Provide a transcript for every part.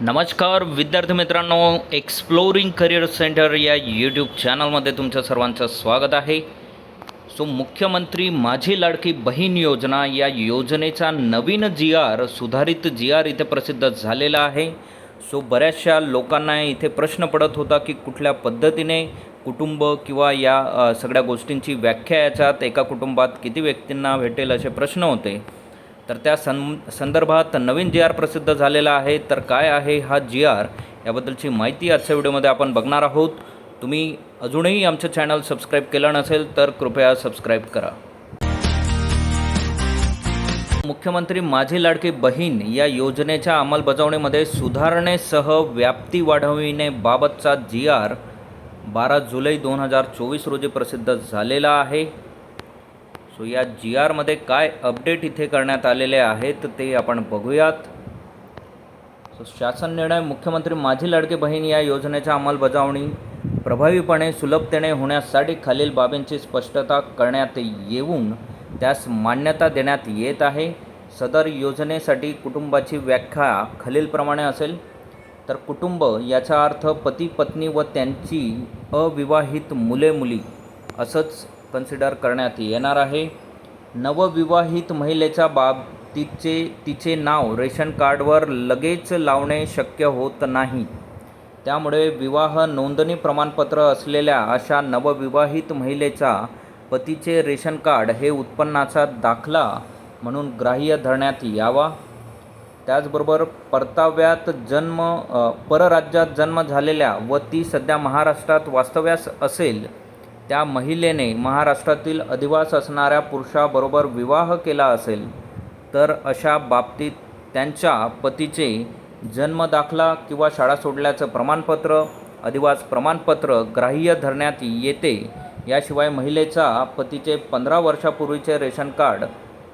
नमस्कार विद्यार्थी मित्रांनो एक्सप्लोरिंग करिअर सेंटर या यूट्यूब चॅनलमध्ये तुमचं सर्वांचं स्वागत आहे. सो मुख्यमंत्री माझी लाडकी बहीण योजना या योजनेचा नवीन जी आर सुधारित जी आर इथे प्रसिद्ध झालेला आहे. सो बऱ्याचशा लोकांना इथे प्रश्न पडत होता की कुठल्या पद्धतीने कुटुंब किंवा या सगळ्या गोष्टींची व्याख्या याच्यात एका कुटुंबात किती व्यक्तींना भेटेल असे प्रश्न होते. तर त्या सं संदर्भात नवीन जी आर प्रसिद्ध झालेला आहे. तर काय आहे हा जी आर याबद्दलची माहिती आजच्या व्हिडिओमध्ये आपण बघणार आहोत. तुम्ही अजूनही आमचं चॅनल सबस्क्राईब केलं नसेल तर कृपया सबस्क्राईब करा. मुख्यमंत्री माझी लाडकी बहीण या योजनेच्या अंमलबजावणीमध्ये सुधारणेसह व्याप्ती वाढविण्याबाबतचा जी आर बारा जुलै दोन हजार चोवीस रोजी प्रसिद्ध झालेला आहे. सो या जी आरमध्ये काय अपडेट इथे करण्यात आलेले आहेत ते आपण बघूयात. सो शासन निर्णय मुख्यमंत्री माझी लाडकी बहीण या योजनेच्या अंमलबजावणी प्रभावीपणे सुलभतेने होण्यासाठी खालील बाबींची स्पष्टता करण्यात येऊन त्यास मान्यता देण्यात येत आहे. सदर योजनेसाठी कुटुंबाची व्याख्या खालीलप्रमाणे असेल. तर कुटुंब याचा अर्थ पती पत्नी व त्यांची अविवाहित मुले मुली असंच कन्सिडर करण्यात येणार आहे. नवविवाहित महिलेच्या बाबतीचे तिचे नाव रेशन कार्डवर लगेच लावणे शक्य होत नाही. त्यामुळे विवाह नोंदणी प्रमाणपत्र असलेल्या अशा नवविवाहित महिलेचा पतीचे रेशन कार्ड हे उत्पन्नाचा दाखला म्हणून ग्राह्य धरण्यात यावा. त्याचबरोबर परताव्यात जन्म परराज्यात जन्म झालेल्या व ती सध्या महाराष्ट्रात वास्तव्यास असेल त्या महिलेने महाराष्ट्रातील अधिवास असणाऱ्या पुरुषाबरोबर विवाह केला असेल तर अशा बाबतीत त्यांच्या पतीचे जन्मदाखला किंवा शाळा सोडल्याचं प्रमाणपत्र अधिवास प्रमाणपत्र ग्राह्य धरण्यात येते. याशिवाय महिलेचा पतीचे पंधरा वर्षापूर्वीचे रेशन कार्ड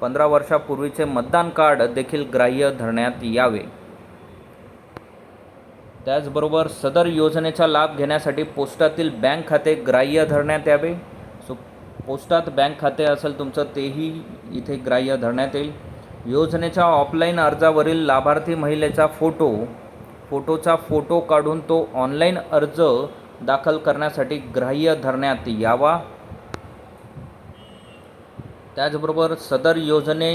पंधरा वर्षापूर्वीचे मतदान कार्ड देखील ग्राह्य धरण्यात यावे. त्याचबरोबर सदर योजनेचा लाभ घेण्यासाठी पोस्टातील बँक खाते ग्राह्य धरण्यात यावे. सो पोस्टात बँक खाते असेल तुमचं तेही इथे ग्राह्य धरण्यात येईल. योजनेच्या ऑफलाईन अर्जावरील लाभार्थी महिलेचा फोटो. फोटोचा फोटो काढून तो ऑनलाईन अर्ज दाखल करण्यासाठी ग्राह्य धरण्यात यावा. त्याचबरोबर सदर योजने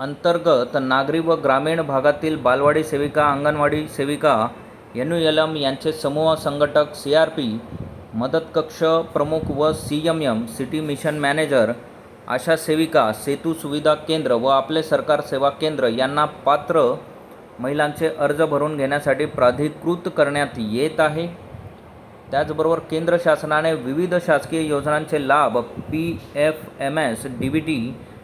अंतर्गत नागरी व ग्रामीण भागातील बालवाडी सेविका अंगणवाडी सेविका एन एल एम यांचे समूह संघटक सी आर पी मदत कक्ष प्रमुख व C M M city mission manager आशा सेविका सेतू सुविधा केंद्र व आपले सरकार सेवा केंद्र यांना पात्र महिलांचे अर्ज भरून घेण्यासाठी प्राधिकृत करण्यात येत आहे. त्याचबरोबर केंद्र शासनाने विविध शासकीय योजनांचे लाभ P F M S D B T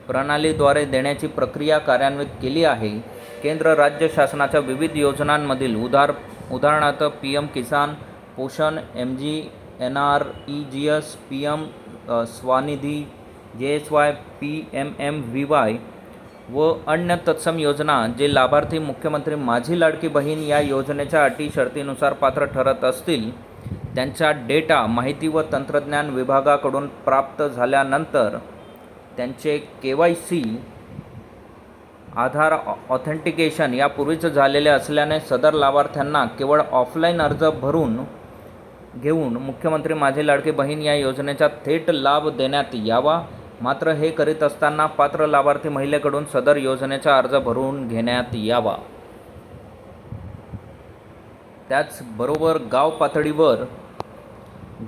प्रणालीद्वारे देण्याची प्रक्रिया कार्यान्वित केली आहे. केंद्र राज्य शासनाच्या विविध योजनांमधील उदार उदाहरणार्थ P M Kisan Poshan M G N R E G S P M Svanidhi J S Y P M M V Y व अन्य तत्सम योजना जे लाभार्थी मुख्यमंत्री माझी लाडकी बहीण या योजनेच्या अटी शर्तीनुसार पात्र ठरत असतील त्यांचा डेटा माहिती व तंत्रज्ञान विभागाकडून प्राप्त झाल्यानंतर त्यांचे K Y C Aadhaar authentication यापूर्वीच झालेले असल्याने सदर लाभार्थ्यांना केवळ ऑफलाईन अर्ज भरून घेऊन मुख्यमंत्री माझी लाडकी बहीण या योजनेचा थेट लाभ देण्यात यावा. मात्र हे करीत असताना पात्र लाभार्थी महिलेकडून सदर योजनेचा अर्ज भरून घेण्यात यावा. त्याचबरोबर गाव पातळीवर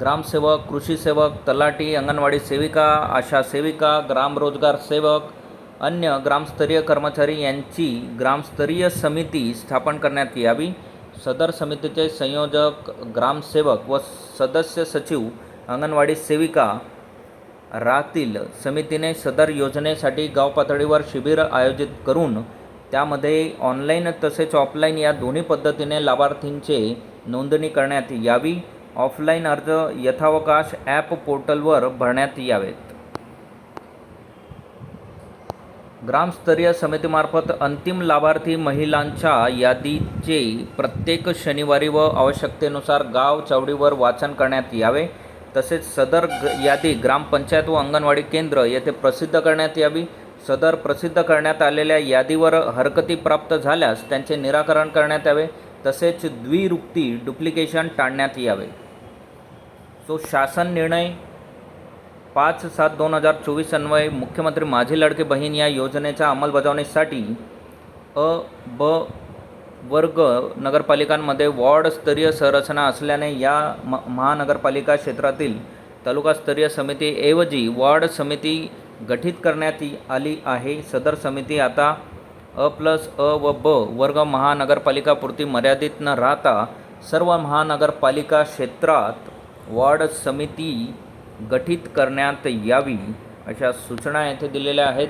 ग्रामसेवक कृषी सेवक तलाठी अंगणवाडी सेविका आशा सेविका ग्रामरोजगार सेवक अन्य ग्रामस्तरीय कर्मचारी यांची ग्रामस्तरीय समिती स्थापन करण्यात यावी. सदर समितीचे संयोजक ग्रामसेवक व सदस्य सचिव अंगणवाडी सेविका राहतील. समितीने सदर योजनेसाठी गाव पातळीवर शिबिर आयोजित करून त्यामध्ये ऑनलाईन तसेच ऑफलाईन या दोन्ही पद्धतीने लाभार्थींचे नोंदणी करण्यात यावी. ऑफलाईन अर्ज यथावकाश ॲप पोर्टलवर भरण्यात यावेत. ग्रामस्तरीय समितीमार्फत अंतिम लाभार्थी महिलांच्या यादीचे प्रत्येक शनिवारी व आवश्यकतेनुसार गाव चावडीवर वाचन करण्यात यावे. तसेच सदर ग यादी ग्रामपंचायत व अंगणवाडी केंद्र येथे प्रसिद्ध करण्यात यावी. सदर प्रसिद्ध करण्यात आलेल्या यादीवर हरकती प्राप्त झाल्यास त्यांचे निराकरण करण्यात यावे. तसेच द्विरुक्ती डुप्लिकेशन टाळण्यात यावे. सो शासन निर्णय पाच सात दोन हजार चोवीस अन्वये मुख्यमंत्री माझी लडके बहीण या योजनेच्या अंमलबजावणीसाठी अ ब वर्ग नगरपालिकांमध्ये वॉर्डस्तरीय संरचना असल्याने या म महानगरपालिका क्षेत्रातील तालुकास्तरीय समितीऐवजी वॉर्ड समिती गठीत करण्यात आली आहे. सदर समिती आता अ प्लस अ व ब वर्ग महानगरपालिकापुरती मर्यादित न राहता सर्व महानगरपालिका क्षेत्रात वॉर्ड समिती गठीत करण्यात यावी अशा सूचना येथे दिलेल्या आहेत.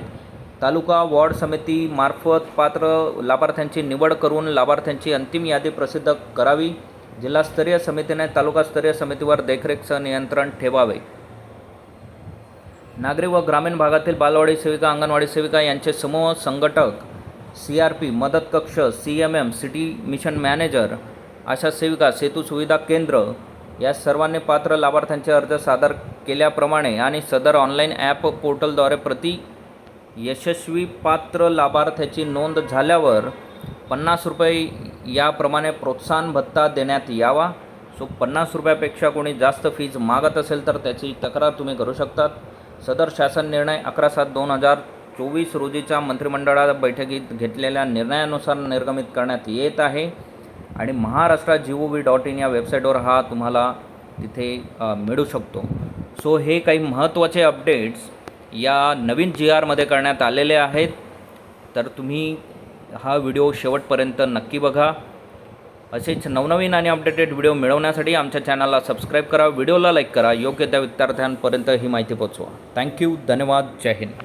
तालुका वॉर्ड समितीमार्फत पात्र लाभार्थ्यांची निवड करून लाभार्थ्यांची अंतिम यादी प्रसिद्ध करावी. जिल्हास्तरीय समितीने तालुकास्तरीय समितीवर देखरेखचं नियंत्रण ठेवावे. नागरी व ग्रामीण भागातील बालवाडी सेविका अंगणवाडी सेविका यांचे समूह संघटक सी आर पी मदत कक्ष C M M city mission manager आशा सेविका सेतू सुविधा केंद्र या सर्वांनी पात्र लाभार्थ्यांचे अर्ज सादर केल्याप्रमाणे आणि सदर ऑनलाईन ॲप पोर्टलद्वारे प्रति यशस्वी पात्र लाभार्थ्याची नोंद झाल्यावर पन्नास रुपये याप्रमाणे प्रोत्साहन भत्ता देण्यात यावा. सो पन्नास रुपयापेक्षा कोणी जास्त फीज मागत असेल तर त्याची तक्रार तुम्ही करू शकतात. सदर शासन निर्णय अकरा सात दोन हजार चोवीस रोजीच्या मंत्रिमंडळा बैठकीत घेतलेल्या निर्णयानुसार निर्गमित करण्यात येत आहे. आणि महाराष्ट्रात G O V dot in या वेबसाईटवर हा तुम्हाला तिथे मिळू शकतो. सो हे काही महत्त्वाचे अपडेट्स या नवीन जी आरमध्ये करण्यात आलेले आहेत. तर तुम्ही हा व्हिडिओ शेवटपर्यंत नक्की बघा. असेच नवनवीन आणि अपडेटेड व्हिडिओ मिळवण्यासाठी आमच्या चॅनलला सबस्क्राईब करा व्हिडिओला लाईक करा. योग्य त्या विद्यार्थ्यांपर्यंत ही माहिती पोचवा थँक्यू धन्यवाद. जय हिंद.